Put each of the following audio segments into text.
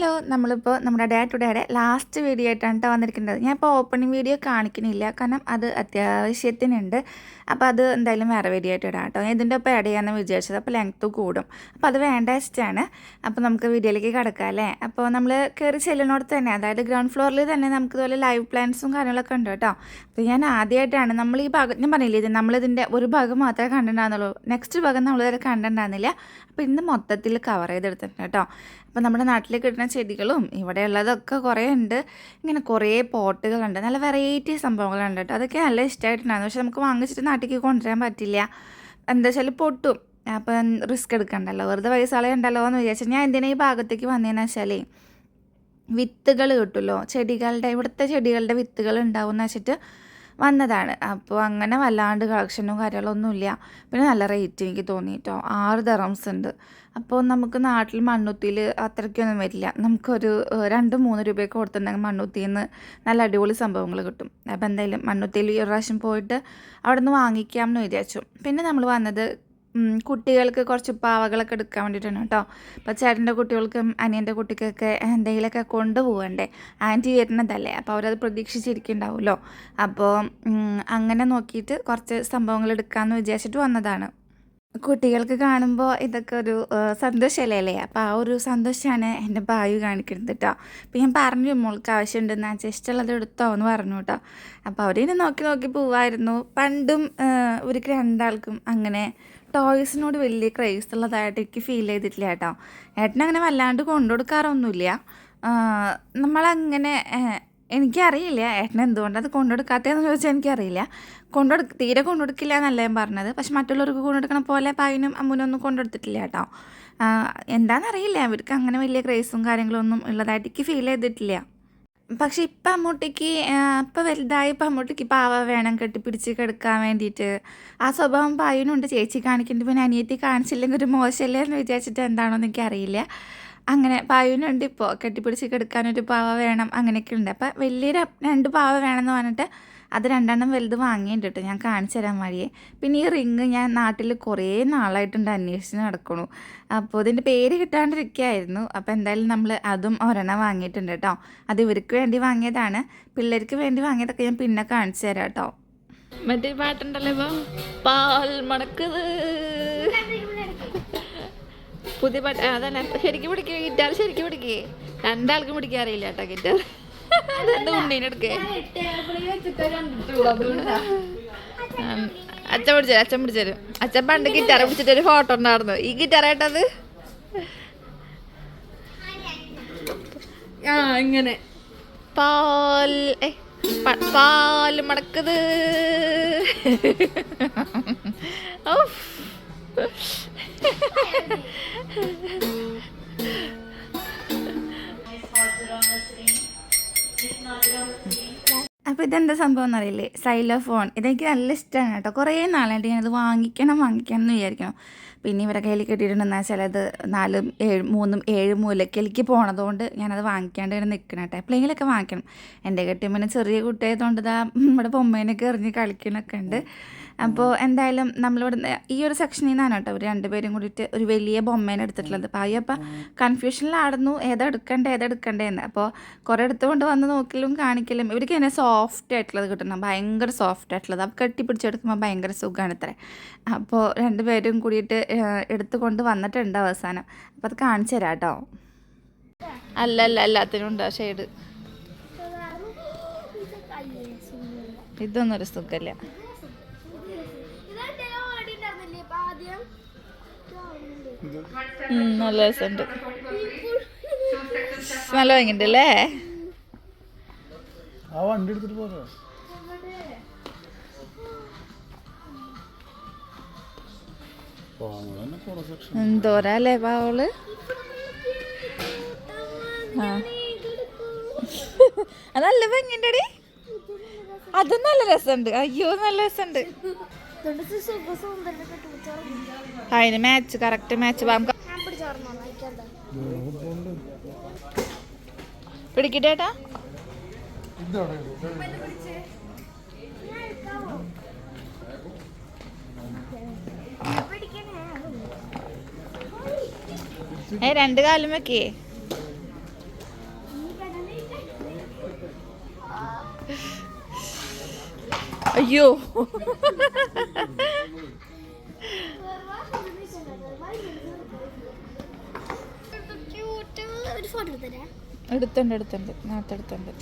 Hello നമ്മളിപ്പോൾ നമ്മുടെ day to ഡേയുടെ ലാസ്റ്റ് വീഡിയോ ആയിട്ടാണ് കേട്ടോ വന്നിരിക്കുന്നത്. ഞാൻ ഇപ്പോൾ ഓപ്പണിംഗ് വീഡിയോ കാണിക്കണില്ല കാരണം അത് അത്യാവശ്യത്തിനുണ്ട്. അപ്പോൾ അത് എന്തായാലും വേറെ വീഡിയോ ആയിട്ട് ഇടാം കേട്ടോ ഇതിന്റെ ഒപ്പം ആഡ് ചെയ്യാമെന്ന് വിചാരിച്ചത് അപ്പോൾ ലെങ്ത്ത് കൂടും. അപ്പോൾ അത് വേണ്ട വെച്ചിട്ടാണ്. അപ്പോൾ നമുക്ക് വീഡിയോയിലേക്ക് കിടക്കാം അല്ലേ? അപ്പോൾ നമ്മൾ കയറി ചെല്ലുന്നിടത്ത് തന്നെ അതായത് ഗ്രൗണ്ട് ഫ്ലോറിൽ തന്നെ നമുക്ക് ഇതുപോലെ ലൈവ് പ്ലാൻസും കാര്യങ്ങളൊക്കെ ഉണ്ട് കേട്ടോ അപ്പോൾ ഞാൻ ആദ്യമായിട്ടാണ് നമ്മൾ ഈ ഭാഗം ഞാൻ പറഞ്ഞില്ലേ ഇത് നമ്മളിതിന്റെ ഒരു ഭാഗം മാത്രമേ കണ്ടിട്ടുണ്ടാകുന്നുള്ളൂ നെക്സ്റ്റ് ഭാഗം നമ്മളിതുവരെ കണ്ടിട്ടുണ്ടാകുന്നില്ല അപ്പോൾ ഇന്ന് മൊത്തത്തിൽ കവർ ചെയ്തെടുത്തിട്ടുണ്ട് കേട്ടോ അപ്പോൾ നമ്മുടെ നാട്ടിൽ കിട്ടുന്ന ചെടികളും ഇവിടെ ഉള്ളതൊക്കെ കുറേ ഉണ്ട് ഇങ്ങനെ കുറേ പോട്ടുകളുണ്ട്. നല്ല വെറൈറ്റി സംഭവങ്ങളുണ്ട് കേട്ടോ. അതൊക്കെ നല്ല ഇഷ്ടമായിട്ടുണ്ടായിരുന്നു. പക്ഷെ നമുക്ക് വാങ്ങിച്ചിട്ട് നാട്ടിലേക്ക് കൊണ്ടുവരാൻ പറ്റില്ല. എന്താ വെച്ചാൽ പൊട്ടും. അപ്പം റിസ്ക് എടുക്കണ്ടല്ലോ. വെറുതെ പൈസ കളയണ്ടല്ലോ എന്ന് വിചാരിച്ചു ഞാൻ എന്തിനാ ഈ ഭാഗത്തേക്ക് വന്നതെന്ന് വെച്ചാലേ വിത്തുകൾ കിട്ടുമല്ലോ. ചെടികളുടെ ഇവിടുത്തെ ചെടികളുടെ വിത്തുകൾ ഉണ്ടാവും എന്ന് വെച്ചിട്ട് വന്നതാണ്. അപ്പോൾ അങ്ങനെ വല്ലാണ്ട് കളക്ഷനും കാര്യങ്ങളൊന്നുമില്ല. പിന്നെ നല്ല റേറ്റ് എനിക്ക് തോന്നി കേട്ടോ. ആറ് ദറംസ് ഉണ്ട്. അപ്പോൾ നമുക്ക് നാട്ടിൽ മണ്ണുത്തിയിൽ അത്രയ്ക്കൊന്നും വരില്ല. നമുക്കൊരു രണ്ട് മൂന്ന് രൂപയൊക്കെ കൊടുത്തിട്ടുണ്ടെങ്കിൽ മണ്ണുത്തിയിൽ നിന്ന് നല്ല അടിപൊളി സംഭവങ്ങൾ കിട്ടും. അപ്പോൾ എന്തായാലും മണ്ണുത്തിയിൽ ഒരു പ്രാവശ്യം പോയിട്ട് അവിടെ നിന്ന് വാങ്ങിക്കാം എന്ന് വിചാരിച്ചു. പിന്നെ നമ്മൾ വന്നത് കുട്ടികൾക്ക് കുറച്ച് പാവകളൊക്കെ എടുക്കാൻ വേണ്ടിയിട്ടാണ് കേട്ടോ. അപ്പോൾ ചേട്ടന്റെ കുട്ടികൾക്കും അനിയന്റെ കുട്ടിക്കൊക്കെ എന്തെങ്കിലുമൊക്കെ കൊണ്ടുപോകണ്ടേ? ആന്റി വരുന്നതല്ലേ? അപ്പോൾ അവരത് പ്രതീക്ഷിച്ചിരിക്കുന്നുണ്ടാവുമല്ലോ. അപ്പോൾ അങ്ങനെ നോക്കിയിട്ട് കുറച്ച് സംഭവങ്ങൾ എടുക്കാമെന്ന് വിചാരിച്ചിട്ട് വന്നതാണ്. കുട്ടികൾക്ക് കാണുമ്പോൾ ഇതൊക്കെ ഒരു സന്തോഷമല്ലേ അപ്പോൾ ആ ഒരു സന്തോഷമാണ് എന്റെ ബായു കാണിക്കുന്നത് കേട്ടോ അപ്പോൾ ഞാൻ പറഞ്ഞു മോൾക്ക് ആവശ്യമുണ്ടെന്ന് ആ ഇഷ്ടമുള്ളത് എടുത്തോ എന്ന് പറഞ്ഞു കേട്ടോ അപ്പോൾ അവരിനെ നോക്കി നോക്കി പോവായിരുന്നു. പണ്ടും ഒരു രണ്ടാൾക്കും അങ്ങനെ ടോയ്സിനോട് വലിയ ക്രൈസ് ഉള്ളതായിട്ട് എനിക്ക് ഫീൽ ചെയ്തിട്ടില്ല കേട്ടോ ഏട്ടനങ്ങനെ വല്ലാണ്ട് കൊണ്ടു കൊടുക്കാറൊന്നുമില്ല. നമ്മളങ്ങനെ എനിക്കറിയില്ല ഏട്ടൻ എന്തുകൊണ്ടത് കൊണ്ടുകൊടുക്കാത്തതെന്ന് ചോദിച്ചാൽ എനിക്കറിയില്ല. കൊണ്ടുകൊടു തീരെ കൊണ്ടുകൊടുക്കില്ല എന്നല്ല ഞാൻ പറഞ്ഞത്. പക്ഷെ മറ്റുള്ളവർക്ക് കൊണ്ടുകൊടുക്കണ പോലെ പായനും അമ്മൂനും ഒന്നും കൊണ്ടുകൊടുത്തിട്ടില്ല കേട്ടോ. എന്താണെന്നറിയില്ല അവർക്ക് അങ്ങനെ വലിയ ക്രേസും കാര്യങ്ങളൊന്നും ഉള്ളതായിട്ട് എനിക്ക് ഫീൽ ചെയ്തിട്ടില്ല. പക്ഷെ ഇപ്പം അമ്മൂട്ടിക്ക് ഇപ്പം വലുതായി ഇപ്പം അമ്മൂട്ടിക്ക് പാവ വേണം കെട്ടിപ്പിടിച്ച് കിടക്കാൻ വേണ്ടിയിട്ട്. ആ സ്വഭാവം പായനുണ്ട് ചേച്ചി കാണിക്കുന്നുണ്ട്. പിന്നെ അനിയത്തി കാണിച്ചില്ലെങ്കിൽ ഒരു മോശമല്ലേ എന്ന് വിചാരിച്ചിട്ട് എന്താണോ എന്ന് എനിക്കറിയില്ല. അങ്ങനെ പായുവിനുണ്ട് ഇപ്പോൾ കെട്ടിപ്പിടിച്ച് കിടക്കാനൊരു പാവ വേണം അങ്ങനെയൊക്കെ ഉണ്ട് അപ്പം വലിയൊരു രണ്ട് പാവ വേണമെന്ന് പറഞ്ഞിട്ട് അത് രണ്ടെണ്ണം വലുത് വാങ്ങിയിട്ടുണ്ട് കേട്ടോ. ഞാൻ കാണിച്ചു തരാൻ വഴിയെ. പിന്നെ ഈ റിങ് ഞാൻ നാട്ടിൽ കുറേ നാളായിട്ടുണ്ട് അന്വേഷിച്ച് നടക്കണു. അപ്പോൾ ഇതിന്റെ പേര് കിട്ടാണ്ടിരിക്കുകയായിരുന്നു. അപ്പോൾ എന്തായാലും നമ്മൾ അതും ഒരെണ്ണം വാങ്ങിയിട്ടുണ്ട് കേട്ടോ. അത് ഇവർക്ക് വേണ്ടി വാങ്ങിയതാണ്. പിള്ളേർക്ക് വേണ്ടി വാങ്ങിയതൊക്കെ ഞാൻ പിന്നെ കാണിച്ചു തരാം കേട്ടോ. മറ്റേ പാട്ടുണ്ടല്ലോ ഇപ്പം. പാൽ മണക്കത്. പുതിയ പാട്ട് അതന്നെ ശരിക്കും പിടിക്കുക ഗിറ്റാർ ശരിക്കും പിടിക്കുക രണ്ടാൾക്കും പിടിക്കാൻ അറിയില്ല കേട്ടോ ഗിറ്റാർ അച്ഛൻ പിടിച്ചു അച്ഛൻ പിടിച്ചു അച്ഛൻ പണ്ട് ഗിറ്റാർ പിടിച്ചിട്ട് ഒരു ഫോട്ടോ ഉണ്ടായിരുന്നു. ഈ ഗിറ്റാർ ഏട്ടത് ആ ഇങ്ങനെ. പാൽ പാൽ മടക്കത്. ഔഫ്. അപ്പോൾ ഇതെന്താ സംഭവം എന്നറിയില്ലേ? സൈലോ ഫോൺ ഇതെനിക്ക് നല്ല ഇഷ്ടമാണ് കേട്ടോ. കുറേ നാളായിട്ട് ഞാനത് വാങ്ങിക്കണം വാങ്ങിക്കണം എന്ന് വിചാരിക്കണം പിന്നെ ഇവരെ കയ്യിൽ കിട്ടിയിട്ടുണ്ടെന്ന് വെച്ചാൽ അത് നാലും ഏഴ് മൂന്നും ഏഴ് മൂലക്കലേക്ക് പോണതുകൊണ്ട് ഞാനത് വാങ്ങിക്കാണ്ട് ഇങ്ങനെ നിൽക്കണം കേട്ടോ. എപ്പോഴെങ്കിലൊക്കെ വാങ്ങിക്കണം. എന്റെ കെട്ടിയമ്മനെ ചെറിയ കുട്ടിയായതുകൊണ്ട് ഇതാ നമ്മുടെ പൊമ്മേനൊക്കെ എറിഞ്ഞ് കളിക്കണൊക്കെ ഉണ്ട്. അപ്പോൾ എന്തായാലും നമ്മളിവിടെ ഈ ഒരു സെക്ഷനിൽ നിന്നാണ് കേട്ടോ ഒരു രണ്ടുപേരും കൂടിയിട്ട് ഒരു വലിയ ബൊമ്മേനെ എടുത്തിട്ടുള്ളത്. അപ്പോൾ അയ്യപ്പ കൺഫ്യൂഷനിലാടുന്നു ഏതെടുക്കണ്ടേ എടുക്കണ്ടേ ഏതാ എടുക്കണ്ടേന്ന് അപ്പോൾ കുറേ എടുത്തുകൊണ്ട് വന്ന് നോക്കലും കാണിക്കലും. ഇവർക്ക് തന്നെ സോഫ്റ്റ് ആയിട്ടുള്ളത് കിട്ടണം. ഭയങ്കര സോഫ്റ്റ് ആയിട്ടുള്ളത്. അപ്പോൾ കെട്ടിപ്പിടിച്ചെടുക്കുമ്പോൾ ഭയങ്കര സുഖമാണ് ഇത്ര. അപ്പോൾ രണ്ടുപേരും കൂടിയിട്ട് എടുത്തുകൊണ്ട് വന്നിട്ടുണ്ട് അവസാനം. അപ്പോൾ അത് കാണിച്ചു തരാം കേട്ടോ. അല്ല അല്ല എല്ലാത്തിനും ഉണ്ട് ഷെയ്ഡ് ഇതൊന്നും ഒരു നല്ല രസമുണ്ട്. നല്ല ഭംഗിണ്ട് അല്ലേ ആ വണ്ടി എടുത്തിട്ട് പോരോ പാവങ്ങൾ തന്നെ കുറേ സെക്ഷൻ എന്തോരാ പാവൾ ആ. അത് നല്ല ഭംഗിണ്ടടി അതും നല്ല രസമുണ്ട്. അയ്യോ നല്ല രസമുണ്ട്. അതിന് മാച്ച് കറക്റ്റ് മാച്ച് പിടിക്കട്ടേട്ടാ ഏ രണ്ട് കാലം വെക്കേ. അയ്യോ എടുത്തുണ്ട് എടുത്തുണ്ട്.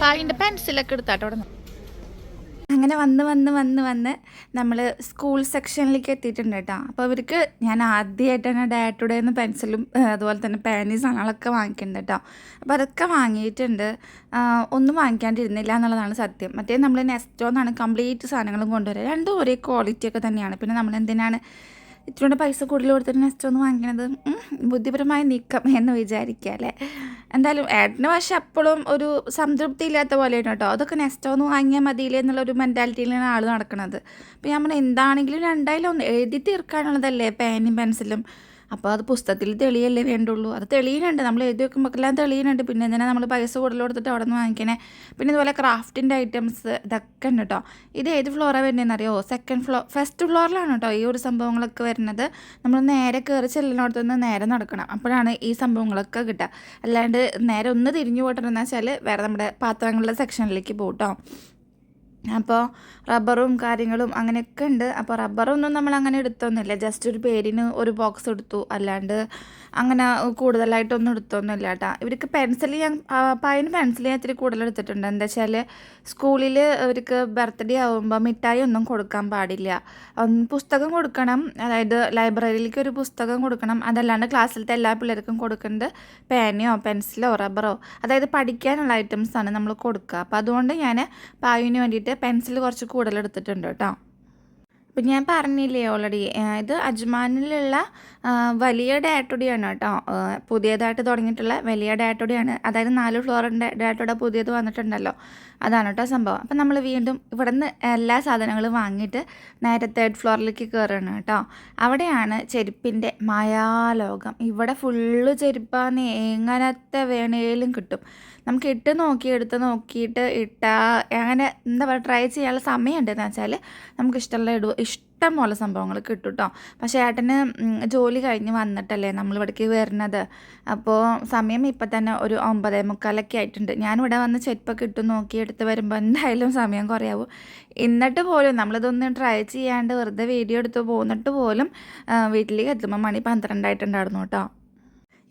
പായിന്റെ പെൻസിലൊക്കെ എടുത്താട്ടോ അവിടെ അങ്ങനെ വന്ന് വന്ന് വന്ന് വന്ന് നമ്മൾ സ്കൂൾ സെക്ഷനിലേക്ക് എത്തിയിട്ടുണ്ട് കേട്ടോ അപ്പോൾ അവർക്ക് ഞാൻ ആദ്യമായിട്ട് തന്നെ ആദ്യമായിട്ടാണ് ടു ഡേന്ന് പെൻസിലും അതുപോലെ തന്നെ പേനി സാധനങ്ങളൊക്കെ വാങ്ങിക്കുന്നുണ്ട് കേട്ടോ അപ്പോൾ അതൊക്കെ വാങ്ങിയിട്ടുണ്ട്. ഒന്നും വാങ്ങിക്കാണ്ടിരുന്നില്ല എന്നുള്ളതാണ് സത്യം. മറ്റേ നമ്മൾ നെസ്റ്റോ എന്നാണ് കംപ്ലീറ്റ് സാധനങ്ങളും കൊണ്ടുവരിക. രണ്ടും ഒരേ ക്വാളിറ്റിയൊക്കെ തന്നെയാണ്. പിന്നെ നമ്മൾ എന്തിനാണ് ഇത്തിരി പൈസ കൂടുതൽ കൊടുത്തിട്ട് നെക്സ്റ്റ് ഒന്ന് വാങ്ങിക്കണത്? ബുദ്ധിപരമായി നീക്കം എന്ന് വിചാരിക്കുക അല്ലേ? എന്തായാലും ഏട്ടന് പക്ഷെ അപ്പോഴും ഒരു സംതൃപ്തി ഇല്ലാത്ത പോലെയാണ് കേട്ടോ. അതൊക്കെ നെക്സ്റ്റ് ഒന്ന് വാങ്ങിയാൽ മതിയില്ലേ എന്നുള്ള ഒരു മെന്റാലിറ്റിയിലാണ് ആൾ നടക്കുന്നത് അപ്പോൾ ഞാൻ എന്താണെങ്കിലും രണ്ടായാലും ഒന്ന് എഴുതി തീർക്കാനുള്ളതല്ലേ? പേനും പെൻസിലും അപ്പോൾ അത് പുസ്തകത്തിൽ തെളിയല്ലേ വേണ്ടുള്ളൂ. അത് തെളിയുന്നുണ്ട്. നമ്മൾ എഴുതി വെക്കുമ്പോഴെല്ലാം തെളിയുന്നുണ്ട്. പിന്നെ എന്തിനാ നമ്മൾ പൈസ കൂടുതൽ കൊടുത്തിട്ട് അവിടെ നിന്ന് വാങ്ങിക്കണേ? പിന്നെ ഇതുപോലെ ക്രാഫ്റ്റിന്റെ ഐറ്റംസ് ഇതൊക്കെ ഉണ്ട് കേട്ടോ. ഇത് ഏത് ഫ്ലോറാണ് വരുന്നതെന്ന് അറിയോ സെക്കൻഡ് ഫ്ലോർ ഫസ്റ്റ് ഫ്ലോറിലാണ് കേട്ടോ ഈ ഒരു സംഭവങ്ങളൊക്കെ വരുന്നത്. നമ്മൾ നേരെ കയറി ചെല്ലുന്നിടത്തു നിന്ന് നേരെ നടക്കണം. അപ്പോഴാണ് ഈ സംഭവങ്ങളൊക്കെ കിട്ടുക. അല്ലാണ്ട് നേരെ ഒന്ന് തിരിഞ്ഞു പോയിട്ടുണ്ടെന്ന് വെച്ചാൽ വേറെ നമ്മുടെ പാത്രങ്ങളുടെ സെക്ഷനിലേക്ക് പോകും കേട്ടോ. അപ്പോൾ റബ്ബറും കാര്യങ്ങളും അങ്ങനെയൊക്കെ ഉണ്ട്. അപ്പോൾ റബ്ബറൊന്നും നമ്മൾ അങ്ങനെ എടുത്തൊന്നുമില്ല. ജസ്റ്റ് ഒരു പേരിന് ഒരു ബോക്സ് എടുത്തു. അല്ലാണ്ട് അങ്ങനെ കൂടുതലായിട്ടൊന്നും എടുത്തൊന്നുമില്ല കേട്ടോ. ഇവർക്ക് പെൻസിൽ ഞാൻ ആ, പായന് പെൻസിൽ ഞാൻ ഇത്തിരി കൂടുതൽ എടുത്തിട്ടുണ്ട്. എന്താ വെച്ചാൽ സ്കൂളിൽ ഇവർക്ക് ബർത്ത്ഡേ ആകുമ്പോൾ മിഠായി ഒന്നും കൊടുക്കാൻ പാടില്ല. പുസ്തകം കൊടുക്കണം. അതായത് ലൈബ്രറിയിലേക്ക് ഒരു പുസ്തകം കൊടുക്കണം. അതല്ലാണ്ട് ക്ലാസ്സിലത്തെ എല്ലാ പിള്ളേർക്കും കൊടുക്കേണ്ടത് പേനയോ പെൻസിലോ റബ്ബറോ അതായത് പഠിക്കാനുള്ള ഐറ്റംസ് ആണ് നമ്മൾ കൊടുക്കുക. അപ്പോൾ അതുകൊണ്ട് ഞാൻ പായുവിന് വേണ്ടിയിട്ട് പെൻസിൽ കുറച്ച് കൂടുതലെടുത്തിട്ടുണ്ട് കേട്ടോ. അപ്പം ഞാൻ പറഞ്ഞില്ലേ ഓൾറെഡി ഇത് അജ്മാനിലുള്ള വലിയ ഡാറ്റോടിയാണ് കേട്ടോ. പുതിയതായിട്ട് തുടങ്ങിയിട്ടുള്ള വലിയ ഡാറ്റോടിയാണ് അതായത് നാല് ഫ്ലോറിന്റെ ഡാറ്റോടെ പുതിയത് വന്നിട്ടുണ്ടല്ലോ. അതാണ് കേട്ടോ സംഭവം. അപ്പം നമ്മൾ വീണ്ടും ഇവിടെ നിന്ന് എല്ലാ സാധനങ്ങളും വാങ്ങിയിട്ട് നേരെ തേർഡ് ഫ്ലോറിലേക്ക് കയറുകയാണ് കേട്ടോ. അവിടെയാണ് ചെരുപ്പിന്റെ മായാലോകം. ഇവിടെ ഫുള്ള് ചെരുപ്പാന്ന് എങ്ങനത്തെ വേണേലും കിട്ടും. നമുക്ക് ഇട്ട് നോക്കി എടുത്ത് നോക്കിയിട്ട് ഇട്ട അങ്ങനെ എന്താ പറയുക ട്രൈ ചെയ്യാനുള്ള സമയമുണ്ടെന്ന് വെച്ചാൽ നമുക്ക് ഇഷ്ടമുള്ള ഇടുക ഇഷ്ടം പോലെ സംഭവങ്ങൾ കിട്ടും കേട്ടോ പക്ഷേ ഏട്ടന് ജോലി കഴിഞ്ഞ് വന്നിട്ടല്ലേ നമ്മൾ ഇവിടേക്ക് വരുന്നത്. അപ്പോൾ സമയം ഇപ്പം തന്നെ ഒരു ഒമ്പതേ മുക്കാലൊക്കെ ആയിട്ടുണ്ട്. ഞാനിവിടെ വന്ന് ചെരുപ്പൊക്കെ ഇട്ട് നോക്കി എടുത്ത് വരുമ്പോൾ എന്തായാലും സമയം കുറയാവും. എന്നിട്ട് പോലും നമ്മളിതൊന്നും ട്രൈ ചെയ്യാണ്ട് വെറുതെ വീഡിയോ എടുത്ത് പോന്നിട്ട് പോലും വീട്ടിലേക്ക് എത്തുമ്പോൾ മണി പന്ത്രണ്ടായിട്ടുണ്ടായിരുന്നു കേട്ടോ.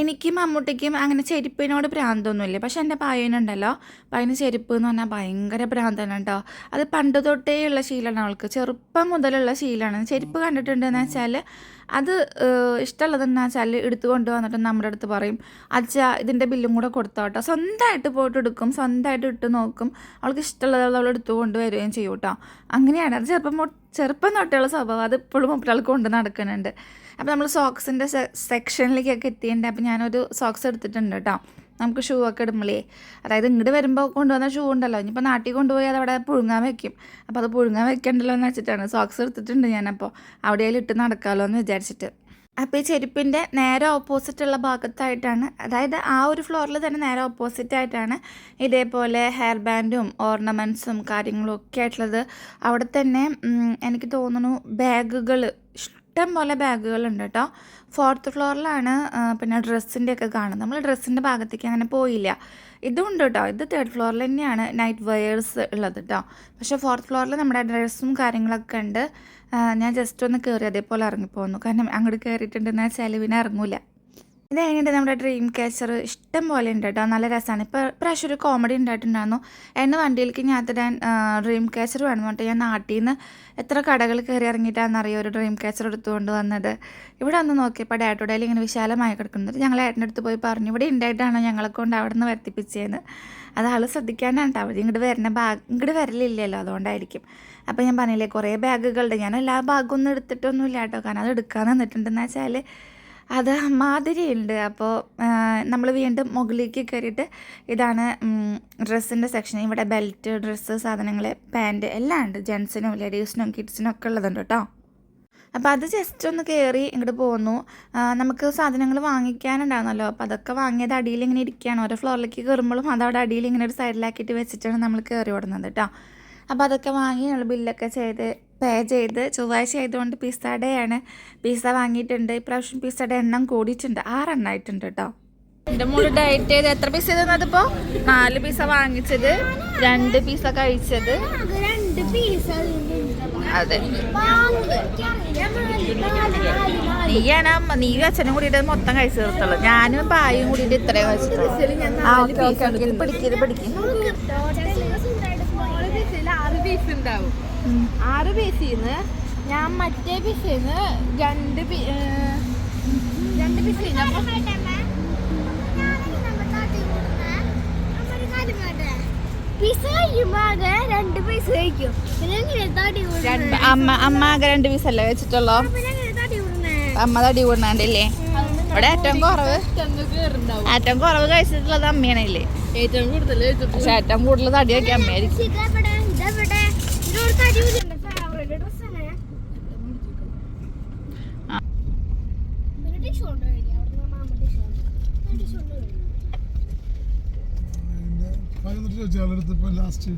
എനിക്കും മമ്മൂട്ടിക്കും അങ്ങനെ ചെരുപ്പിനോട് ഭ്രാന്തൊന്നുമില്ല. പക്ഷെ എന്റെ പായനുണ്ടല്ലോ പായന് ചെരുപ്പ് എന്ന് പറഞ്ഞാൽ ഭയങ്കര ഭ്രാന്താണ് കേട്ടോ. അത് പണ്ട് തൊട്ടേ ഉള്ള ശീലമാണ് അവൾക്ക്. ചെറുപ്പം മുതലുള്ള ശീലമാണ്. ചെരുപ്പ് കണ്ടിട്ടുണ്ടെന്ന് വെച്ചാൽ അത് ഇഷ്ടമുള്ളതെന്ന് വെച്ചാൽ എടുത്തു കൊണ്ടുവന്നിട്ട് നമ്മുടെ അടുത്ത് പറയും. അച്ഛ ഇതിന്റെ ബില്ലും കൂടെ കൊടുത്തോ കൊടുത്തോട്ടോ സ്വന്തമായിട്ട് പോയിട്ട് എടുക്കും. സ്വന്തമായിട്ട് ഇട്ട് നോക്കും. അവൾക്ക് ഇഷ്ടമുള്ളത് അവൾ എടുത്തു കൊണ്ടുവരികയും ചെയ്യും കേട്ടോ. അങ്ങനെയാണ്. അത് ചെറുപ്പം ചെറുപ്പം തൊട്ടുള്ള സ്വഭാവം. അത് ഇപ്പോഴും ഒരാൾക്ക് കൊണ്ട് നടക്കുന്നുണ്ട്. അപ്പോൾ നമ്മൾ സോക്സിന്റെ സെക്ഷനിലേക്കൊക്കെ എത്തിയിട്ടുണ്ട്. അപ്പോൾ ഞാനൊരു സോക്സ് എടുത്തിട്ടുണ്ട് കേട്ടോ നമുക്ക് ഷൂ ഒക്കെ ഇടുമ്പോളേ. അതായത് ഇങ്ങോട്ട് വരുമ്പോൾ കൊണ്ടുവന്ന ഷൂ ഉണ്ടല്ലോ. ഇനിയിപ്പോൾ നാട്ടിൽ കൊണ്ടുപോയി അത് അവിടെ പുഴുങ്ങാൻ വെക്കും. അപ്പോൾ അത് പുഴുങ്ങാൻ വെക്കണ്ടല്ലോ എന്ന് വെച്ചിട്ടാണ് സോക്സ് എടുത്തിട്ടുണ്ട് ഞാനപ്പോൾ അവിടെ ഇട്ട് നടക്കാമല്ലോ എന്ന് വിചാരിച്ചിട്ട്. അപ്പോൾ ഈ ചെരുപ്പിന്റെ നേരെ ഓപ്പോസിറ്റുള്ള ഭാഗത്തായിട്ടാണ് അതായത് ആ ഒരു ഫ്ലോറിൽ തന്നെ നേരെ ഓപ്പോസിറ്റ് ആയിട്ടാണ് ഇതേപോലെ ഹെയർ ബാൻഡും ഓർണമെന്റ്സും കാര്യങ്ങളും ഒക്കെ ആയിട്ടുള്ളത്. അവിടെ തന്നെ എനിക്ക് തോന്നുന്നു ബാഗുകൾ ഇഷ്ടം പോലെ ബാഗുകളുണ്ട് കേട്ടോ ഫോർത്ത് ഫ്ലോറിലാണ് പിന്നെ ഡ്രസ്സിന്റെ ഒക്കെ കാണുന്നത്. നമ്മൾ ഡ്രസ്സിന്റെ ഭാഗത്തേക്ക് അങ്ങനെ പോയില്ല. ഇതുണ്ട് കേട്ടോ ഇത് തേർഡ് ഫ്ലോറിൽ തന്നെയാണ് നൈറ്റ് വെയേഴ്സ് ഉള്ളത് കേട്ടോ പക്ഷേ ഫോർത്ത് ഫ്ലോറിൽ നമ്മുടെ ഡ്രസ്സും കാര്യങ്ങളൊക്കെ ഉണ്ട്. ഞാൻ ജസ്റ്റ് ഒന്ന് കയറി അതേപോലെ ഇറങ്ങിപ്പോന്നു. കാരണം അങ്ങോട്ട് കയറിയിട്ടുണ്ടെന്ന് വെച്ചാൽ പിന്നെ ഇറങ്ങൂല. ഇത് കഴിഞ്ഞിട്ട് നമ്മുടെ ഡ്രീം ക്യാച്ചർ ഇഷ്ടം പോലെ ഉണ്ട് കേട്ടോ നല്ല രസമാണ് ഇപ്പോൾ പ്രാവശ്യം ഒരു കോമഡി ഉണ്ടായിട്ടുണ്ടായിരുന്നു. എന്നെ വണ്ടിയിലേക്ക് ഞാൻ തരാൻ ഡ്രീം ക്യാച്ചർ വേണം പറഞ്ഞിട്ട് ഞാൻ നാട്ടിൽ നിന്ന് എത്ര കടകൾ കയറി ഇറങ്ങിയിട്ടാണെന്നറിയോ ഒരു ഡ്രീം ക്യാച്ചർ എടുത്തുകൊണ്ട് വന്നത്? ഇവിടെ ഒന്ന് നോക്കിയപ്പോൾ ഡാറ്റോടയിൽ ഇങ്ങനെ വിശാലമായി കിടക്കുന്നത് ഞങ്ങൾ ഏട്ടന്റെ അടുത്ത് പോയി പറഞ്ഞു ഇവിടെ ഉണ്ടായിട്ടാണ് ഞങ്ങളെ കൊണ്ട് അവിടെ നിന്ന് വരുത്തിപ്പിച്ചതെന്ന് അത് ആൾ ശ്രദ്ധിക്കാനാണ് അവർ ഇങ്ങോട്ട് വരുന്ന ബാഗ് ഇങ്ങോട്ട് വരലില്ലല്ലോ അതുകൊണ്ടായിരിക്കും. അപ്പോൾ ഞാൻ പറഞ്ഞില്ലേ കുറേ ബാഗുകളുണ്ട്. ഞാൻ എല്ലാ ബാഗൊന്നും എടുത്തിട്ടൊന്നുമില്ല കേട്ടോ കാരണം അത് എടുക്കാൻ നിന്നിട്ടുണ്ടെന്ന് വെച്ചാൽ അത് മാതിരിയുണ്ട്. അപ്പോൾ നമ്മൾ വീണ്ടും മുകളിലേക്ക് കയറിയിട്ട് ഇതാണ് ഡ്രസ്സിന്റെ സെക്ഷൻ. ഇവിടെ ബെൽറ്റ് ഡ്രസ്സ് സാധനങ്ങൾ പാന്റ് എല്ലാം ഉണ്ട്. ജെൻസിനും ലേഡീസിനും കിഡ്സിനും ഒക്കെ ഉള്ളതുണ്ട് കേട്ടോ. അപ്പോൾ അത് ജസ്റ്റ് ഒന്ന് കയറി ഇങ്ങോട്ട് പോന്നു. നമുക്ക് സാധനങ്ങൾ വാങ്ങിക്കാനുണ്ടായിരുന്നല്ലോ. അപ്പോൾ അതൊക്കെ വാങ്ങിയത് അടിയിൽ ഇങ്ങനെ ഇരിക്കുകയാണ്. ഓരോ ഫ്ലോറിലേക്ക് കയറുമ്പോഴും അതവിടെ അടിയിൽ ഇങ്ങനെ ഒരു സൈഡിലാക്കിയിട്ട് വെച്ചിട്ടാണ് നമ്മൾ കയറി ഓടുന്നത് കേട്ടോ. അപ്പോൾ അതൊക്കെ വാങ്ങി ഞങ്ങൾ ബില്ലൊക്കെ ചെയ്ത് പേ ചെയ്ത് ചൊവ്വാഴ്ച ആയതുകൊണ്ട് പിസ്സ ഡേയാണ് ആണ് പിസ്സ വാങ്ങിയിട്ടുണ്ട്. ഇപ്രാവശ്യം പിസ്സയുടെ എണ്ണം കൂടിയിട്ടുണ്ട്. ആറെണ്ണമായിട്ടുണ്ട് കേട്ടോ എന്റെ മോൾ ഡയറ്റ് ചെയ്ത് എത്ര പീസ് ചെയ്തതിപ്പോ നാല് പീസ വാങ്ങിച്ചത്. രണ്ട് പീസ കഴിച്ചത്. അത്. നീയാണ് അമ്മ- നീ അച്ഛനും കൂടിയിട്ട് മൊത്തം കഴിച്ചു തീർത്തുള്ളൂ. ഞാനും പായും കൂടിയിട്ട് ഇത്രയും കഴിച്ചിട്ടുള്ളൂ. പിടിക്കും ഓക്കേ, ഓക്കേ, ഓക്കേ. ഇത് പിടിക്ക് ഇത് പിടിക്ക്. ആറ് പീസ് പീസിന്ന് ഞാൻ മറ്റേ പീസിന്ന് രണ്ട് രണ്ട് പീസിന്ന് പീസ് രണ്ട് പീസ് കഴിക്കും. തടി അമ്മ അമ്മ രണ്ട് പീസല്ലേ വെച്ചിട്ടുള്ളൂ? പിന്നെ എങ്ങനെ തടി കൂടുന്നേ. അമ്മ തടി കൂടണാണ്ടില്ലേ ഇവിടെ ഏറ്റവും കുറവ്. കേറുണ്ടാവും ഏറ്റവും കുറവ് കഴിച്ചിട്ടുള്ളത് അമ്മയാണല്ലേ? ഏറ്റവും കൂടുതൽ ഏറ്റവും കൂടുതൽ തടിയൊക്കെ അമ്മയായിരിക്കും ഇതെവിടെ ഇതെവിടെ ഇതിനോട് തടി കൂടുന്നുണ്ട് ഫേവറേറ്റ് ഡ്രസ്സാണ് ആ. പിന്നെ ടിഷ്യൂ കൊണ്ട് കഴിക്കാം അവിടെ മാമ ടിഷ്യൂ ടിഷ്യൂ കൊണ്ട് കഴിക്കാം പതിനൊന്നിട്ട് ചോദിച്ചാൽ അടുത്ത് ഇപ്പൊ ലാസ്റ്റ്